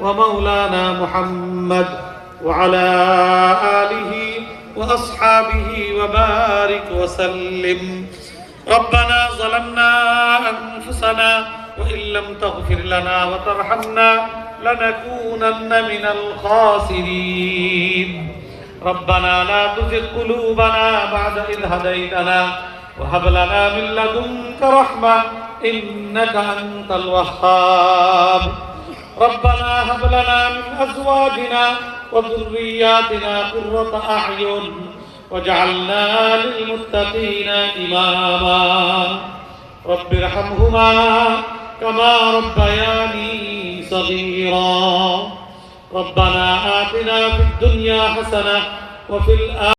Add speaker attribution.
Speaker 1: ومولانا محمد وعلى آله وأصحابه وبارك وسلم. ربنا ظلمنا أنفسنا وإن لم تغفر لنا وترحمنا لنكونن من الخاسرين. ربنا لا تزغ قلوبنا بعد إذ هديتنا وهب لنا من لدنك رحمة إنك أنت الوهاب. ربنا هب لنا من أزواجنا وذرياتنا قرة أعين واجعلنا للمتقين إماما. رب ارحمهما كما ربياني صغيرا. ربنا آتنا في الدنيا حسنة وفي الآخرة